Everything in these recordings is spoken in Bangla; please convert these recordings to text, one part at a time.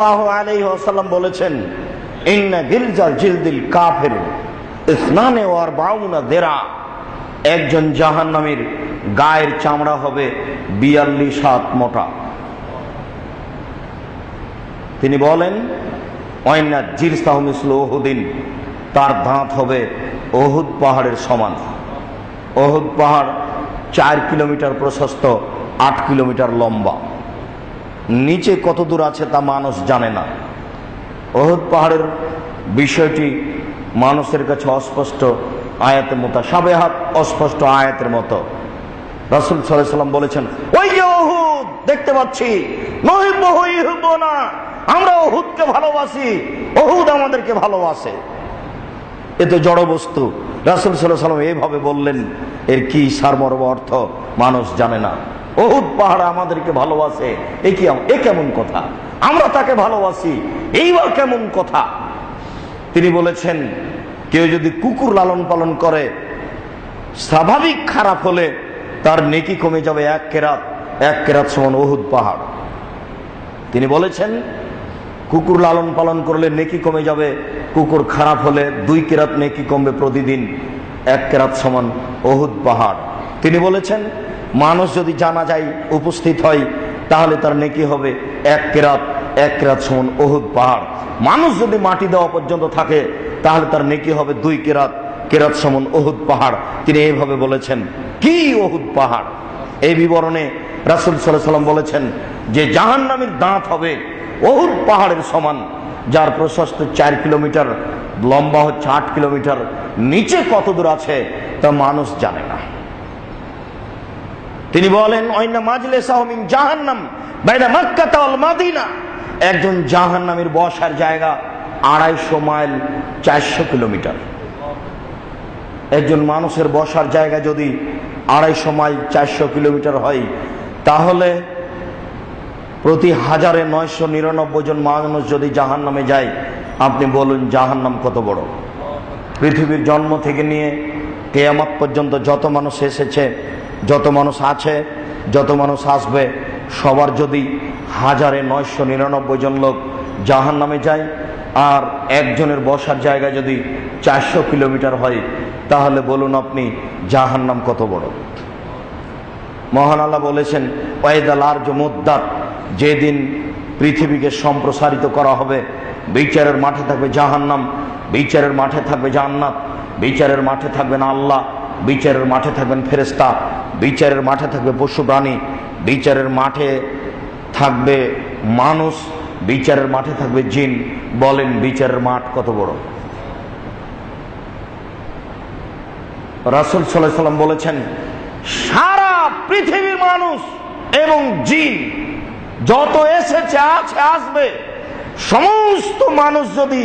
আলাইসাল্লাম বলেছেন একজন জাহান্নামীর গায়ের চামড়া হবে বিয়াল্লিশ হাত মোটা। তিনি বলেন অয়না জিরসাহমিসল ওহুদিন তার দাঁত হবে ওহুদ পাহাড়ের সমান। ওহুদ পাহাড় চার কিলোমিটার প্রশস্ত, আট কিলোমিটার লম্বা। নিচে কত দূর আছে তা মানুষ জানে না। অহুদ পাহাড়ের বিষয়টি মানুষের কাছে অস্পষ্ট আয়াতের মতো, সাবেহাত অস্পষ্ট আয়াতের মতো। রাসুল সাল্লাম বলেছেন, ওই যে ওহুদ, দেখতে পাচ্ছি। না আমরা ওহুদকে ভালোবাসি। অহুদ আমাদেরকে ভালোবাসে। এ তো জড় বস্তু। রাসুল সাল্লাহ সাল্লাম এইভাবে বললেন, এর কি সারমর্ম অর্থ? মানুষ জানে না। ওহুদ পাহাড় আমাদেরকে ভালোবাসে। এ কি এ কেমন কথা? আমরা তাকে ভালোবাসি। এইবার কেমন কথা? তিনি বলেছেন, কেউ যদি কুকুর লালন পালন করে, স্বাভাবিক খারাপ হলে তার নেকি কমে যাবে এক কেরাত। এক কেরাত সমান ওহুদ পাহাড়। তিনি বলেছেন, কুকুর লালন পালন করলে নেকি কমে যাবে, কুকুর খারাপ হলে দুই কেরাত নেকি কমবে প্রতিদিন। এক কেরাত সমান ওহুদ পাহাড়। তিনি বলেছেন মানুষ যদি জানা যায় উপস্থিত হয়, তাহলে তার নেকি হবে এক কেরাত এক কেরাত সমান ওহুদ পাহাড়। মানুষ যদি মাটি দেওয়া পর্যন্ত থাকে, তাহলে তার নেকি হবে দুই কেরাত কেরাত সমান ওহুদ পাহাড়। তিনি এইভাবে বলেছেন, কি ওহুদ পাহাড়? এই বিবরণে রাসুল সাল্লাহ সাল্লাম বলেছেন যে জাহান্নামীর দাঁত হবে ওহুদ পাহাড়ের সমান, যার প্রশস্ত চার কিলোমিটার, লম্বা হচ্ছে আট কিলোমিটার, নিচে কত দূর আছে তা মানুষ জানে না। তিনি বলেন অন্য মাজলে সাহমিন জাহান্নাম, বাইনা মক্কা তাওয়াল মাদিনা। একজন জাহান্নামীর বসার জায়গা আড়াইশো মাইল, চারশো কিলোমিটার। একজন মানুষের বসার জায়গা যদি আড়াইশো মাইল, চারশো কিলোমিটার হয়, তাহলে প্রতি হাজারে নয়শো নিরানব্বই জন মানুষ যদি জাহান নামে যায়, আপনি বলুন জাহান নাম কত বড়? পৃথিবীর জন্ম থেকে নিয়ে কেয়ামত পর্যন্ত যত মানুষ এসেছে যত মানুষ আছে, যত মানুষ আসবে, সবার যদি হাজারে নয়শো নিরানব্বই জন লোক জাহান নামে যায়, আর একজনের বসার জায়গা যদি চারশো কিলোমিটার হয়, তাহলে বলুন আপনি জাহান নাম কত বড়? মহান আল্লাহ বলেছেন ওয়েদাল আর মুদ্দাত যেদিন পৃথিবীকে সম্প্রসারিত করা হবে, বিচারের মাঠে থাকবে জাহান্নাম, বিচারের মাঠে থাকবে জান্নাত, বিচারের মাঠে থাকবেন আল্লাহ। বিচারের মাঠে থাকবেন ফেরেস্তা বিচারের মাঠে থাকবে পশু প্রাণী, বিচারের মাঠে থাকবে মানুষ, বিচারের মাঠে থাকবে জিন। বলেন বিচারের মাঠ কত বড়? রাসুল সাল্লাহ সাল্লাম বলেছেন, সারা পৃথিবীর মানুষ এবং জিন যত এসেছে, আছে, আসবে, সমস্ত মানুষ যদি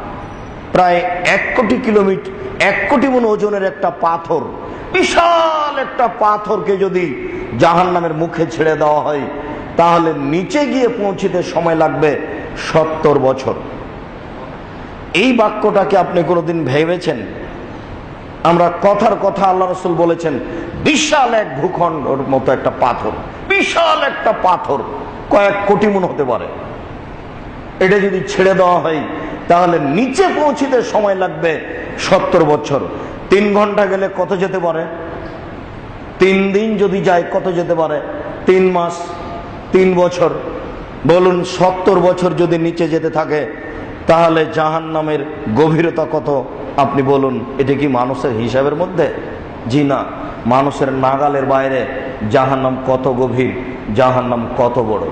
প্রায় এক কোটি কিলোমিটার এক কোটি মন ওজনের একটা পাথর। বিশাল একটা পাথরকে যদি জাহান্নামের মুখে ছেড়ে দেওয়া হয়, তাহলে নিচে গিয়ে পৌঁছিতে সময় লাগবে সত্তর বছর। এই বাক্যটাকে আপনি কোনোদিন ভেবেছেন? আমরা কথার কথা আল্লাহ রসুল বলেছেন, বিশাল এক ভূখণ্ডর মতো একটা পাথর, বিশাল একটা পাথর, কয়েক কোটি মন হতে পারে। এটা যদি ছেড়ে দেওয়া হয় তাহলে নিচে পৌঁছিতে সময় লাগবে সত্তর বছর। তিন ঘণ্টা গেলে কত যেতে পারে? তিন দিন যদি যায় কত যেতে পারে? তিন মাস, তিন বছর। বলুন, সত্তর বছর যদি নিচে যেতে থাকে, তাহলে জাহান নামের গভীরতা কত? আপনি বলুন, এটা কি মানুষের হিসাবের মধ্যে? জি না, মানুষের নাগালের বাইরে জাহান্নাম কত গভীর, জাহান্নাম কত বড়।